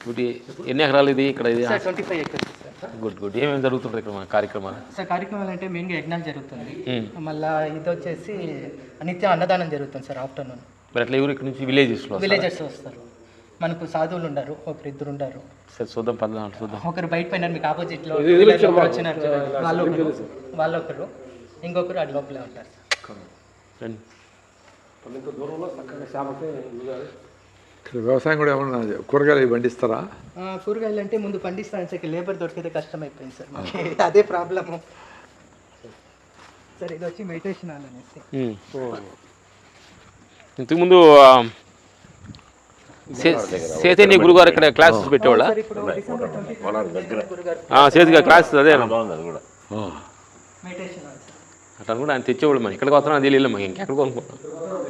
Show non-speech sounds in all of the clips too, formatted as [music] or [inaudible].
ఇప్పుడు ఎన్ని ఎకరాలు ఇది? ఇక్కడ ఇది? Sir twenty five acres sir. Good good. ఏమేమి జరుగుతుంటాయి ఇక్కడ మన కార్యక్రమాలు? సార్ కార్యక్రమాలు అంటే మెయిన్గా యజ్ఞాలు జరుగుతుంది. మళ్ళా ఇది వచ్చేసి నిత్యం అన్నదానం జరుగుతుంది సార్ ఆఫ్టర్నూన్. మరి అట్లా ఎవరు ఇక్కడ నుంచి? విలేజెస్లో విలేజర్స్ వస్తారు. మనకు సాధువులు ఉండరు ఒకరు ఇద్దరు ఉండరు. సరే చూద్దాం పద్నాలుగు చూద్దాం. ఒకరు బయట పైన మీకు ఆపోజిట్లో వచ్చినారు. వాళ్ళు ఒకరు వాళ్ళు ఒకరు ఇంకొకరు అటు లోపలే ఉంటారు రండి. ఇక్కడ వ్యవసాయం కూడా ఏమన్నా కూరగాయలు పండిస్తారా? ఆ, కూరగాయలు అంటే ముందు పండిస్తాను. సార్ లేబర్ దొరికితే కష్టం అయిపోయింది సార్. అదే ప్రాబ్లము. సార్ ఇది వచ్చి మెడిటేషన్ హాల్ అనేసి. ఇంతకుముందు ఆ, సే- చైతన్య గురుగారు ఇక్కడ క్లాసెస్ పెట్టేవాళ్ళ? సార్ ఇప్పుడు డిసెంబర్ ట్వంటీ గురుగారు చేతిగా క్లాస్ అదే. సార్. అట్లా కూడా ఆయన తెచ్చేవాళ్ళు మనం ఇక్కడికి వస్తున్నాం తెలియలేదు మాకు. ఇంకెక్కడికి అనుకుంటాం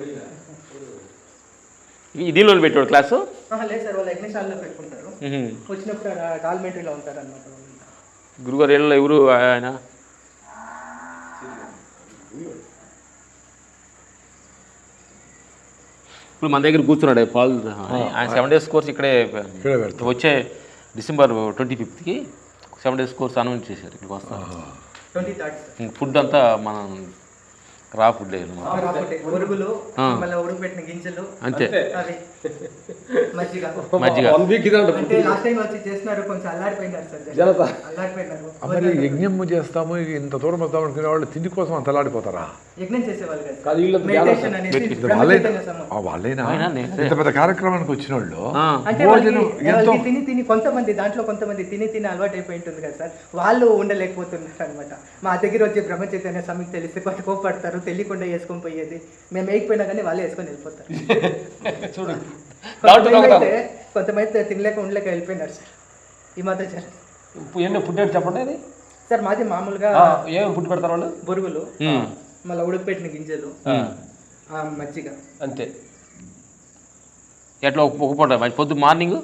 ఈ దీనిలో పెట్టేవాడు క్లాసు? ఆహా, లేదు సార్ వాళ్ళు యజ్ఞశాలలో పెట్టుకుంటారు. ఉహుం. వచ్చినప్పుడు డాల్మెంటరీలో ఉంటారు అనమాట గురుగారు ఏళ్ళలో ఎవరు ఆయన? ఇప్పుడు మన దగ్గర కూర్చున్నాడు పాల్ ఆయన సెవెన్ డేస్ కోర్స్ ఇక్కడే వచ్చే డిసెంబర్ ట్వంటీ ఫిఫ్త్కి సెవెన్ డేస్ కోర్స్ అనౌన్స్ చేశారు ఇక్కడికి వస్తాను ఫుడ్ అంతా మనం రా ఫుడ్ ఉరుగులు మళ్ళీ ఉడుకుపెట్టిన గింజలు అంతే. అవి మజ్జిగ. మజ్జిగ అంటే లాస్ట్ టైం వచ్చి చేస్తున్నారు కొంచెం అల్లాడిపోయినారు సార్ జనం. అల్లాడిపోయినారు. మరి యజ్ఞం చేస్తాము ఇంత దూరం వస్తాం అనుకునే వాళ్ళు తిండి కోసం అంత అలాడిపోతారా వాళ్ళైనా ఇంత పెద్ద కార్యక్రమానికి వచ్చిన వాళ్ళు భోజనం ఎంతో తిని తిని కొంతమంది దాంట్లో కొంతమంది తిని తిని అలవాటు అయిపోయి ఉంటుంది కదా సార్. వాళ్ళు ఉండలేకపోతున్నారు అనమాట మా దగ్గర వచ్చే బ్రహ్మ చైతన్య స్వామికి తెలిస్తే కొంచెం కోపడతారు తెలియకుండా వేసుకొని పోయేది. మేము వేయకపోయినా కానీ వాళ్ళే వేసుకొని వెళ్ళిపోతారు. [laughs] అయితే కొంతమంది అయితే తినలేక ఉండలేక వెళ్ళిపోయినారు సార్. ఈ మాత్రం సార్. ఎన్ని ఫుడ్ ఏంటి చెప్పండి అది. సార్ మాది మామూలుగా ఏమేమి ఫుడ్ పెడతారు వాళ్ళు? బొరుగులు మళ్ళీ ఉడకపెట్టిన గింజలు ఆ, మజ్జిగ. అంతే. ఎట్లా ఒక పూట మరి పొద్దు మార్నింగ్?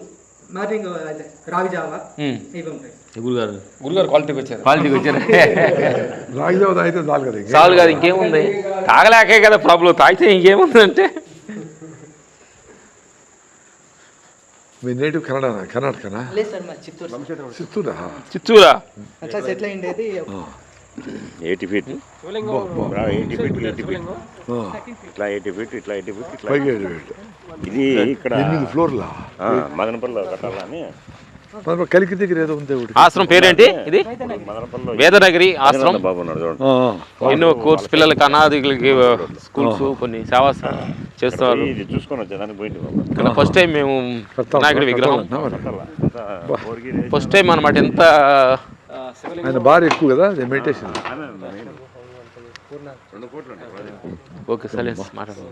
మార్నింగ్ అదే రాగి జావా. ఇవి ఉంటాయి. గురుగారు. గురుగారు క్వాలిటీకి వచ్చారు. క్వాలిటీకి వచ్చారు. రాగిదేవ తాగితే చాలు కదా. చాలు కాదు ఇంకేముంది? తాగలేకే కదా ప్రాబ్లం తాగితే ఇంకేముంది అంటే మీ నేటివ్ కన్నడ కర్ణాటకనా? లేదు సార్ మా చిత్తూరు చిత్తూరా? చిత్తూరా? అట్లా settle అయిండేది. Eighty feet. Eighty feet eighty feet. ఇట్లా ఎయిటీ ఫీట్ ఇట్లా ఎయిటీ ఫీట్ ఇట్లా. ఇది ఇక్కడ ఫ్లోర్లా? మదనపల్లిలో కట్టాలని కలికి దగ్గర ఏదో ఉంది ఒకటి ఆశ్రమం పేరేంటి ఇది? వేదనగిరి ఆశ్రమం. ఎన్నో కోర్స్ పిల్లలకి అనాథికులకి స్కూల్స్ కొన్ని సేవా చేస్తున్నారు ఇది చూసుకొని వచ్చేదానికి పోయింది బాబు. ఇక్కడ ఫస్ట్ టైం మేము వినాయకుడి విగ్రహం? ఫస్ట్ టైం అనమాట ఎంత ఆయన భారీ ఎక్కువ కదా అది మెడిటేషన్. ఓకే సరే మాట్లాడు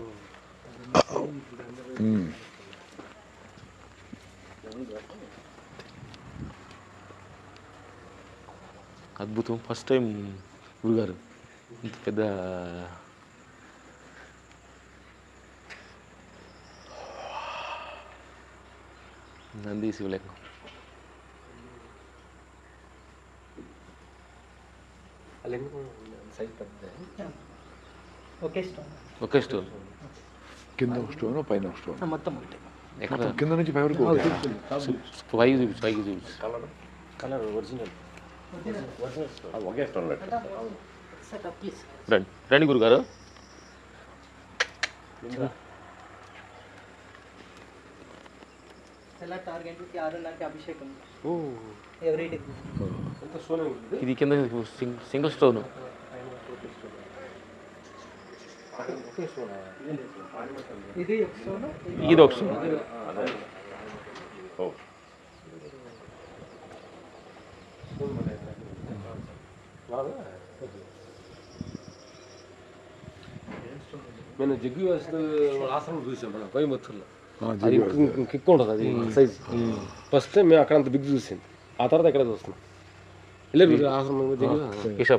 అద్భుతం. ఫస్ట్ టైం గురుగారు. ఇంత పెద్ద నంది శివలింగం. ఒకే స్టోన్. ఒకే స్టోన్. కింద ఒక స్టోన్ పైన ఒక స్టోన్. మొత్తం ఒకటి. ఎక్కడ? కింద నుంచి పై వరకు. పైకి చూపించు పైకి చూపించు అది ఒకే స్టోన్ ప్లీజ్ రండి రండి గురుగారు ఇది కింద సింగ్- సింగిల్ స్టోన్. ఇది ఒక స్టోన్? ఇది ఒక స్టోన్. ఓ. నేను జగ్గు వేసిన ఆశ్రమం చూసాం మనం కోయంబత్తూరులో. అది. కిక్ ఉంటుంది అది సైజ్ ఫస్ట్ టైం మేము అక్కడ అంత బిగ్ చూసింది. ఆ తర్వాత ఎక్కడ చూస్తున్నాం. వెళ్ళారు ఆశ్రమం జగ్గు ఈషా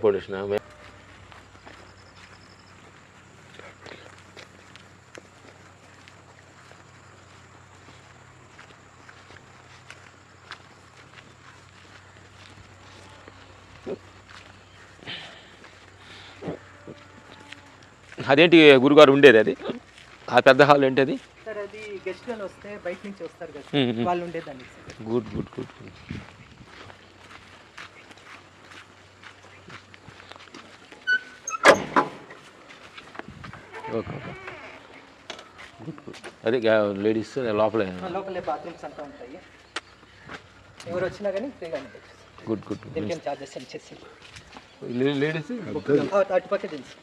అదేంటి గురుగారు ఉండేది అది? ఆ పెద్ద హాల్ ఏంటి అది good good good. Okay okay. Good good. అదే లేడీస్ లోపలే. ఆ లోపలే బాత్రూమ్స్ అంతా ఉంటాయి. ఎవరు వచ్చినా కానీ ఫ్రీగా గుడ్ గుడ్. Charges ladies? అటుపక్క తెలుసు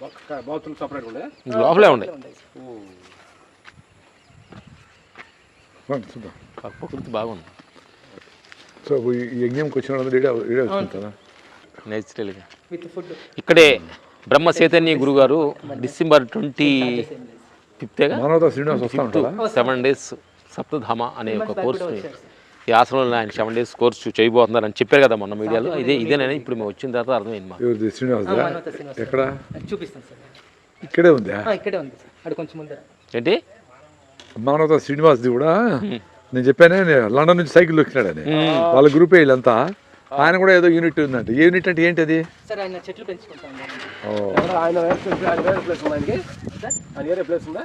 బాత్రూమ్ సపరేట్ ఉండే? లోపలే చూద్దాం. ప్రకృతి బాగుంది. సో ఈ యజ్ఞంకి వచ్చిన వాళ్ళందరూ నేచురల్గా. With food. ఇక్కడే బ్రహ్మ చైతన్య గురుగారు డిసెంబర్ ట్వంటీ ఉంటారా సెవెన్ డేస్ సప్తధామ అనే ఒక కోర్సు ఈ ఆశ్రమంలో ఆయన సెవెన్ డేస్ కోర్సు చేయబోతున్నారు అని చెప్పారు కదా మొన్న మీడియాలో. ఇదే ఇదేనని? ఇప్పుడు మేము వచ్చిన తర్వాత అర్థమైంది ఎవరిది? శ్రీనివాస్ మానవత శ్రీనివాస్ ఎక్కడ? చూపిస్తాను సార్. ఇక్కడే ఉందా? ఆ, ఇక్కడే ఉంది సార్. అక్కడ కొంచెం ముందర. ఏంటి? మానవతా శ్రీనివాస్ది కూడా? నేను చెప్పానే లండన్ నుంచి సైకిల్ వచ్చినాడని వాళ్ళ గ్రూపే వీళ్ళంతా. ఆయన కూడా ఏదో యూనిట్ ఉందంట. ఏ యూనిట్ అంటే ఏంటి అది సార్ ఆయన చెట్లు పెంచుకుంటాం ఓ, ఆయన ప్లేస్ ఉందా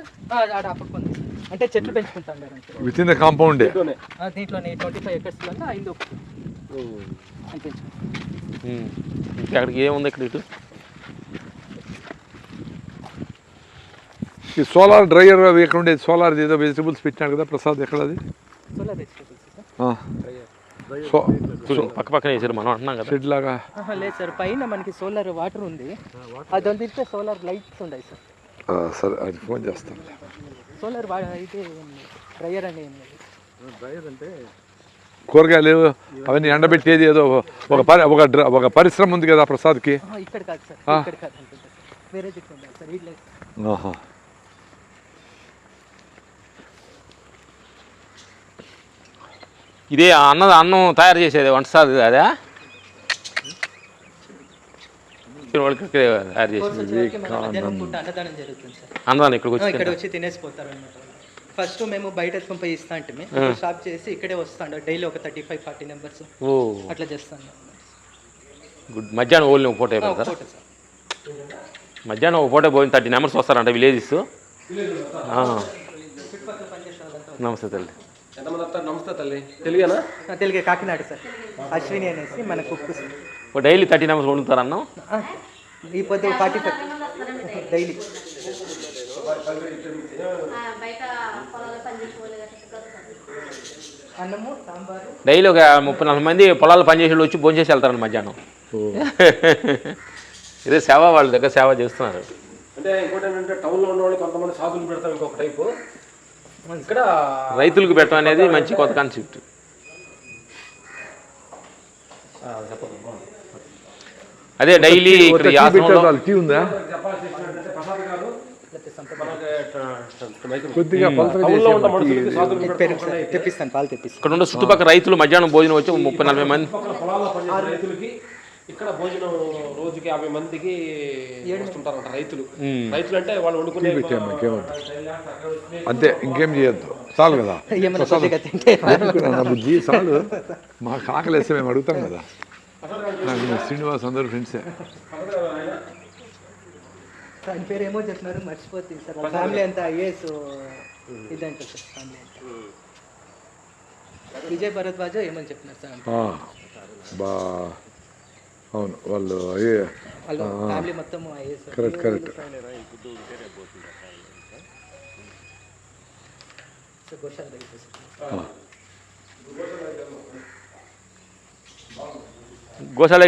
అంటే? చెట్లు పెంచుకుంటాం విత్ ఇన్ ద కాంపౌండే దీంట్లోనే. ట్వంటీ ఫైవ్ ఐదు అక్కడికి ఏముంది ఇక్కడ ఇటు? ఈ సోలార్ డ్రైయర్ అవి ఎక్కడ ఉండేది? సోలార్ ఏదో వెజిటబుల్స్ పెట్టినాడు కదా ప్రసాద్ ఎక్కడ అది సోలార్ వెజిటేబుల్స్ సో పక్క పక్కన వేసారు మనం అంటున్నాం కదా. షెడ్ లాగా. లేదు సార్ పైన మనకి సోలార్ వాటర్ ఉంది. అది వదిలితే సోలార్ లైట్స్ ఉన్నాయి సార్. ఆ, సరే అది ఫోన్ చేస్తాను. సోలార్ అయితే డ్రయర్ అని ఏం లేదు కూరగాయలు అవన్నీ ఎండబెట్టేది ఏదో ఒక పరి ఒక డ్ర- ఒక పరిశ్రమ ఉంది కదా ప్రసాద్కి. ఆహా, ఇక్కడ కాదు సార్ ఇక్కడ కాదు వేరే సార్ వీళ్ళు ఆహా. ఇదే అన్న అన్నం తయారు చేసేది వంటసాది అదా వాళ్ళకి ఇక్కడే తయారు చేసేది. వచ్చేసరికి మన మధ్యాహ్నం పూట అన్నదానం జరుగుతుంది సార్. అందరం ఇక్కడికి ఆ, వచ్చి ఇక్కడ వచ్చి తినేసిపోతారు ఫస్ట్ మేము బయట ఎత్తుకొని పోయి ఇస్తా అంటే షాప్ చేసి ఇక్కడే వస్తాడు. డైలీ ఒక థర్టీ ఫైవ్ ఫార్టీ నెంబర్స్ ఓ. అట్లా చేస్తాను. గుడ్. మధ్యాహ్నం ఓన్లీ ఒక ఫోటో సార్. మధ్యాహ్నం ఒక పూట పోయిన థర్టీ నెంబర్స్ వస్తారంట విలేజెస్. నమస్తే తల్లి. ఎంతమంది వస్తారు నమస్తే తల్లి. తెలుగేనా? తెలుగే కాకినాడ సార్. అశ్విని అనేసి మన కుక్కు డైలీ థర్టీ నెంబర్స్ వండుతారు అన్నం ఆ, ఈ పొద్దు ఫార్టీ ఫైవ్. డైలీ. అన్నము సాంబారు. డైలీ ఒక ముప్పై నలభై మంది పొలాలు పనిచేసే వాళ్ళు వచ్చి భోజనం చేసి వెళ్తారండి మధ్యాహ్నం [laughs] ఇదే సేవ వాళ్ళ దగ్గర సేవ చేస్తున్నారు. అంటే ఇంకోటి ఏంటంటే టౌన్లో ఉన్న వాళ్ళు కొంతమంది సాధులు పెడతాం ఇంకొక టైపు ఇక్కడ రైతులకు పెట్టడం అనేది మంచి కొత్త కాన్సెప్ట్ అదే డైలీ ఇక్కడ ఉన్న చుట్టుపక్కల రైతులు మధ్యాహ్నం భోజనం వచ్చి ముప్పై నలభై మంది. ఇక్కడ భోజనం రోజుకి యాభై మందికి వస్తుంటారంట రైతులు. రైతులు అంటే వాళ్ళు వండుకునే అంతే ఇంకేం చేయొద్దు. చాలు కదా. బుద్ధి చాలు. మాకు ఆకలి వేస్తే మేము అడుగుతాం కదా. నాకు శ్రీనివాస్ అందరూ ఫ్రెండ్సే ఆయన పేరు ఏమో చెప్తున్నారు మర్చిపోతుంది సార్ ఫ్యామిలీ అంతా ఐఏఎస్ ఇదంటే సార్ ఫ్యామిలీ అంతా. విజయ్ భరద్వాజ ఏమని చెప్తున్నారు సార్? బా. అవును వాళ్ళు అయ్యే కరెక్ట్ కరెక్ట్. గోశాల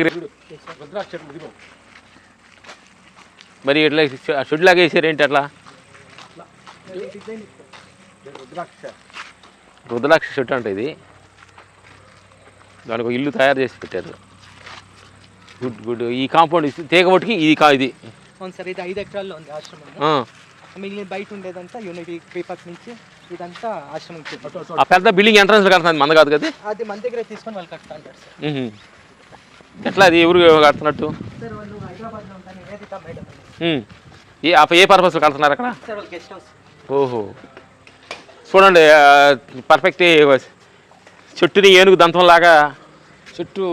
మరి ఇట్లా షెడ్ లాగా వేసారు ఏంటి అట్లా? రుద్రాక్ష షెడ్ అంటే ఇది. దానికి ఒక ఇల్లు తయారు చేసి పెట్టారు. Good good. ఈ కాంపౌండ్ తీగ మట్టుకి ఇది కా ఇది. అవును సార్ ఇది ఐదు ఎకరాల్లో ఉంది ఆశ్రమం. మిగిలిన బయట ఉండేదంతా యూనిటీ పీపాక్ నుంచి ఇదంతా ఆశ్రమం. ఆ పెద్ద బిల్డింగ్ ఎంట్రన్స్ కడుతుంది మంద కాదు కదా అది మన దగ్గర తీసుకొని వాళ్ళు కడతా అంటారు సార్. ఎట్లా అది ఎవరు కడుతున్నట్టు? సార్ వాళ్ళు హైదరాబాద్లో ఉంటారు నివేదిక మేడం. మ్మ్. ఏ ఏ పర్పస్లో కడుతున్నారు అక్కడ? సార్ వాళ్ళు గెస్ట్ హౌస్ ఓహో. చూడండి పర్ఫెక్ట్ చెట్టుని ఏనుగు దంతంలాగా చుట్టూ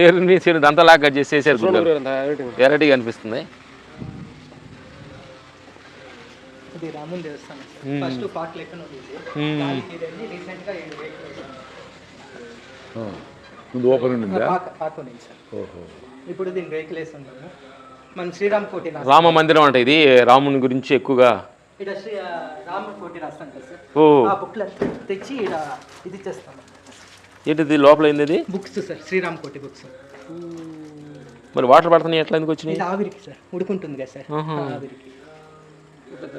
ఏనుగుని చెడు దంతంలాగా కట్ చేసి ఇది రాముని దేవస్థానం. ఫస్ట్ పార్క్ లెక్కన. ముందు ఓపెన్ ఉండిందా? పార్క్ ఉంది సార్. ఇప్పుడు వేసి ఉన్నాము మన శ్రీరామ్ కోటి రాస్తాం రామ మందిరం అంటే ఇది. రాముని గురించి ఎక్కువగా ఇక్కడ శ్రీ రామ కోటి రాస్తాం కదా సార్. ఓ ఆ బుక్లు తెచ్చి ఇక్కడ ఇది చేస్తాం ఏంటిది? లోపల ఏంది ఇది బుక్స్ సార్ శ్రీరామ్ కోటి బుక్స్. మరి వాటర్ పడుతున్నాయి ఎట్లా ఎందుకు వచ్చినాయి? ఇది ఆవిరికి సార్ ఉడుకుంటుంది కదా సార్. ఆవిరికి.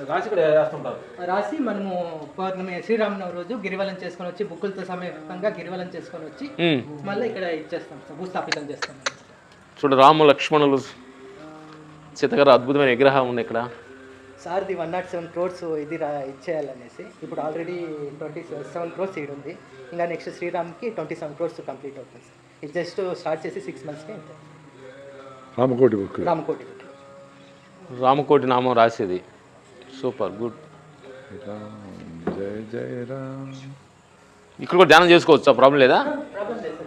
రాసి కూడా వేస్తుంటారు రాసి మనము పౌర్ణమి శ్రీరామనవమి రోజు గిరివలం చేసుకొని వచ్చి బుక్కులతో సమేతంగా గిరివలం చేసుకొని వచ్చి ఉమ్. మళ్ళీ ఇక్కడ ఇచ్చేస్తాం సార్ భూస్థాపితం చేస్తాం. చూడు రాము లక్ష్మణులు సీతగారు అద్భుతమైన విగ్రహం ఉంది ఇక్కడ. సార్ది వన్ నాట్ సెవెన్ క్రోర్స్ ఇది రా ఇచ్చేయాలనేసి. ఇప్పుడు ఆల్రెడీ ట్వంటీ సెవెన్ క్రోర్స్ ఈడు ఉంది. ఇంకా నెక్స్ట్ శ్రీరామ్కి ట్వంటీ సెవెన్ క్రోర్స్ కంప్లీట్ అవుతుంది సార్. ఇది జస్ట్ స్టార్ట్ చేసి సిక్స్ మంత్స్కి రామకోటి బుక్. రామకోటి రామకోటి నామం రాసేది. Super good. రామ్ జయ జయ రామ్. ఇక్కడ కూడా ధ్యానం చేసుకోవచ్చు? ప్రాబ్లం లేదా? ప్రాబ్లం లేదు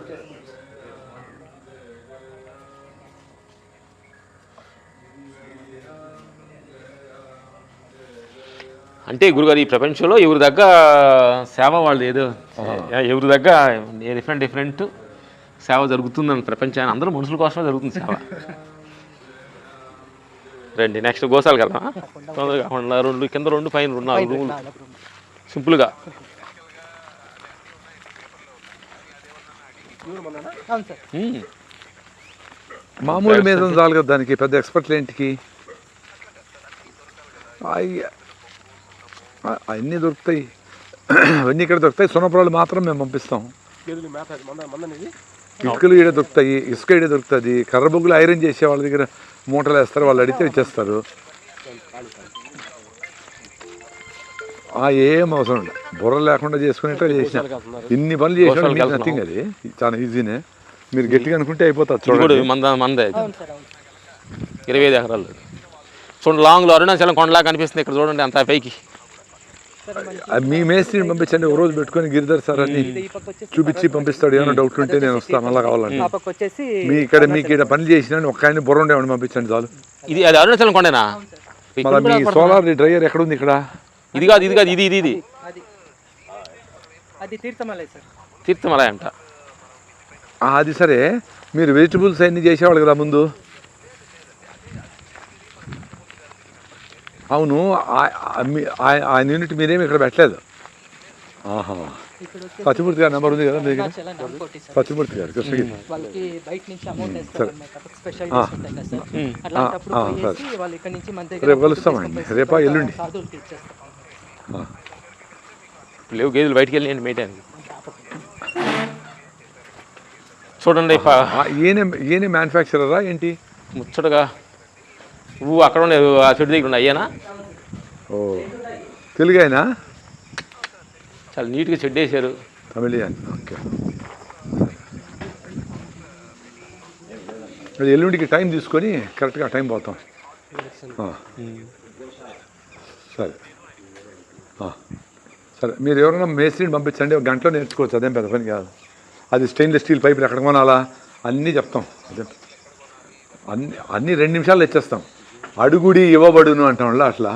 అంటే గురుగారు ఈ ప్రపంచంలో ఎవరి దగ్గర సేవ వాళ్ళు ఏదో ఎవరి దగ్గర డిఫరెంట్ డిఫరెంట్ సేవ జరుగుతుందని ప్రపంచాన్ని అందరూ మనుషుల కోసమే జరుగుతుంది సేవ. రండి నెక్స్ట్ గోసాలు కదా తొందరగా కాకుండా రెండు కింద రెండు పైన రెండు నాలుగు రూములు. సింపుల్గా. మామూలు మీద చాలు కదా దానికి పెద్ద ఎక్స్పర్ట్లు ఏంటికి అయ్య అ- అన్నీ దొరుకుతాయి. అవన్నీ ఇక్కడ దొరుకుతాయి. సున్నపురాలు మాత్రం మేము పంపిస్తాం. ఇటుకలు ఈడ దొరుకుతాయి. ఇసుక ఈడ దొరుకుతుంది. కర్ర బొగ్గులు ఐరన్ చేసే వాళ్ళ దగ్గర మూటలు వేస్తారు. వాళ్ళు అడిగితే ఇచ్చేస్తారు. ఆ, ఏం అవసరం లేదు. బుర్ర లేకుండా చేసుకునేట్టు చేసిన. ఇన్ని పనులు చేసిన నథింగ్ అది. చాలా ఈజీనే మీరు గట్టిగా అనుకుంటే అయిపోతుంది చూడండి. మంద మందే ఇరవై ఐదు ఎకరాలు. చూడండి లాంగ్లో అరుణాచలం కొండలా కనిపిస్తుంది. ఇక్కడ చూడండి అంత పైకి. మీ మేస్త్రిని పంపించండి ఒక రోజు పెట్టుకొని గిరిధర్ సార్ అని చూపించి పంపిస్తాడు ఏమైనా డౌట్లు ఉంటే నేను వస్తాను పక్క వచ్చేసి మీ ఇక్కడ మీకు ఇక్కడ పని చేసిన ఒక ఆయన బుర్ర ఉండేవాడిని పంపించండి చాలు. ఇది అది అరుణాచలం కొండేనా? మళ్ళీ మీ సోలార్ డ్రైయర్ ఎక్కడ ఉంది ఇక్కడ? ఇది కాదు ఇది కాదు ఇది ఇది ఇది. అది అది తీర్థమలై సార్. తీర్థమలై అంట. ఆ, అది సరే. మీరు వెజిటబుల్స్ అన్ని చేసేవాళ్ళు కదా ముందు? అవును ఆయన యూనిట్ మీరేమి ఇక్కడ పెట్టలేదు. ఆహా. పచ్చిమూర్తి గారి నెంబర్ ఉంది కదా మీ దగ్గర? పచ్చిమూర్తి గారు కృష్ణగిరి రేపు కలుస్తామండి రేపా ఎల్లుండి. లేవు గేదెలు బయటికి వెళ్ళి మేయటానికి చూడండి ఈయన ఈయన మ్యానుఫ్యాక్చరరా ఏంటి? ముచ్చటగా ఊ అక్కడ ఉండే ఆ చెట్టు దగ్గర ఉండే అయ్యానా? ఓ. తెలుగు ఆయన చాలా నీట్గా చెడ్డు వేసారు తమిళియన్ ఓకే. అది ఎల్లుండికి టైం తీసుకొని కరెక్ట్గా టైం పోతాం. సరే. సరే మీరు ఎవరైనా మేస్త్రిని పంపించండి ఒక గంటలో నేర్చుకోవచ్చు అదేం పెద్ద పని కాదు. అది స్టెయిన్లెస్ స్టీల్ పైపులు ఎక్కడ కొనాలా? అన్నీ చెప్తాం. అదే. అన్ని అన్ని రెండు నిమిషాలు ఇచ్చేస్తాం అడుగుడి ఇవ్వబడును అంటాం వాళ్ళ అట్లా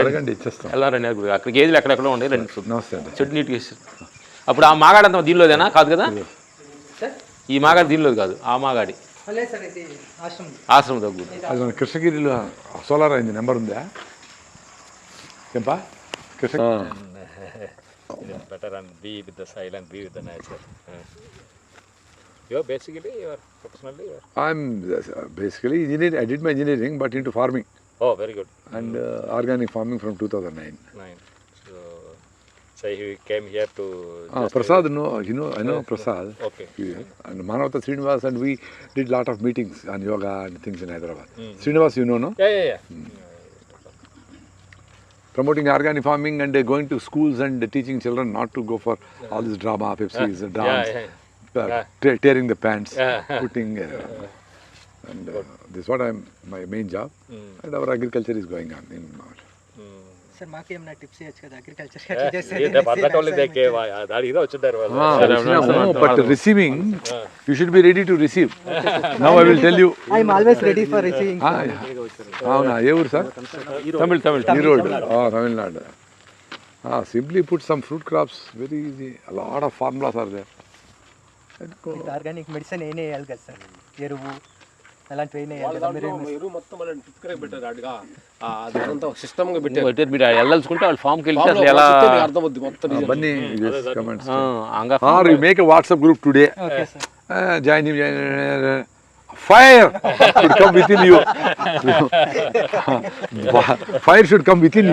అడగండి ఇచ్చేస్తాం. వెళ్ళారండి అక్కడ అక్కడ గేదెలు ఎక్కడెక్కడో ఉండే రెండు. నమస్తే అండి. చెట్టు నీట్గా అప్పుడు ఆ మాగాడంతా దీనిలోదేనా? కాదు కదా? ఈ మాగాడి దీనిలోది కాదు ఆ మాగాడి. ఆశ్రమం. ఆశ్రమం దగ్గర. అది మన కృష్ణగిరిలో సోలార్ అయింది నెంబర్ ఉందా? ఏంపా Krishna the soil and be with the You are basically, you are? You. I'm uh, basically engineer. I did my engineering, but into farming. Oh, very good. And uh, organic farming from 2009. Nine. So, so he came here to... Ah, Prasad, no, you know, I know Prasad. Okay. He, and Manavata Srinivas and we did lot of meetings on yoga and things in Hyderabad. Mm. Srinivas, you know, no? Yeah, yeah, yeah. Mm. Promoting organic farming and uh, going to schools and uh, teaching children not to go for all this drama, Pepsi's, [laughs] and dance. yeah, yeah. Tearing the pants, Yeah. [laughs] putting. Uh, and uh, this is what I'm my main job, and our agriculture is going on in our sir మాకు ఏమైనా tips ఇవ్వచ్చు కదా agriculture పర్లేదు దేకే దాడి ఇదో వచ్చుంటారు వాళ్ళు. But receiving you should be ready to receive now I will tell you I'm always ready for receiving అవునా ఏ ఊరు sir Tamil Tamil Erode Tamil Nadu simply put some fruit crops very easy lot of formulas are there organic medicine ఏనే వేయాలి కదా sir ఎరువు అలాంటివి ఏనే వేయాలి కదా దాంట్లో మీరు ఎరువు మొత్తం వాళ్ళని టిప్కరే పెట్టారు అడిగా అదంతా సిస్టమ్గా పెట్టారు పెట్టారు మీరు వెళ్ళాల్సుకుంటే వాళ్ళు ఫామ్కి వెళ్తే ఫామ్లో అసలు ఎలా చూస్తే మీకు అర్థమవుద్ది మొత్తం డిజైన్. అవన్నీ కమెంట్స్ ఆ, అంగా are you make a WhatsApp group today okay sir join fire should come with in you fire should come with in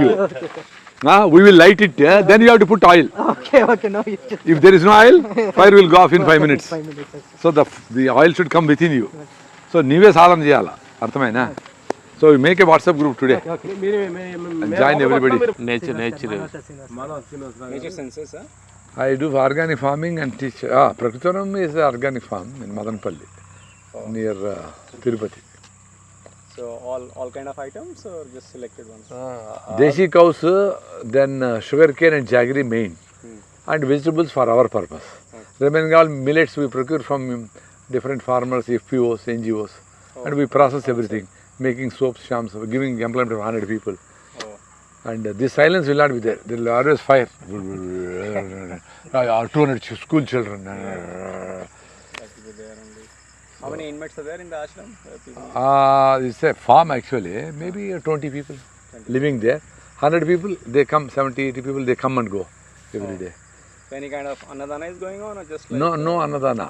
you we will light it then you have to put oil okay okay no issues If there is no oil, [laughs] fire will go off in five minutes. So the, the oil should come within you. So నీవే సాధన చేయాలా అర్థమైనా so make a WhatsApp group today join everybody nature nature I do organic farming and teach Prakritavaram is organic farm in Madanapalle near Tirupati So all all kind of items or just selected ones? Uh, uh, Desi cows, uh, then uh, sugarcane and jaggery main, hmm. and vegetables for our purpose. Okay. Remaining all millets we procure from um, different farmers, FPOs, NGOs, oh. and we process everything, making soaps, shams, giving employment to 100 people. Oh. And uh, this silence will not be there. There will always fire. [laughs] [laughs] Uh, our 200 school children. How many inmates are there in the ashram? Uh, Uh, it's a farm actually, maybe uh, 20 people living there. 100 people, they come, 70, 80 people, they come and go every day. So any kind of anadana is going on or just like No, no anadana.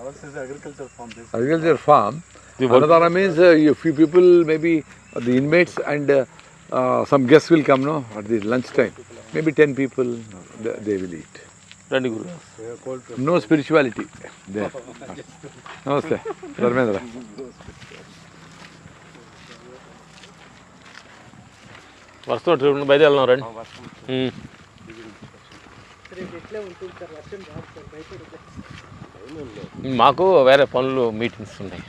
ours is agriculture farm. Agriculture farm. Anadana means uh, a few people, maybe uh, the inmates and uh, uh, some guests will come, no, at the lunchtime. Maybe 10 people, they, they will eat. రండి గురు. No spirituality. there. Namaste, Dharmendra. వస్తున్నట్టు బయట వెళ్దాం రండి. వర్షం మాకు వేరే పనులు meetings ఉన్నాయి.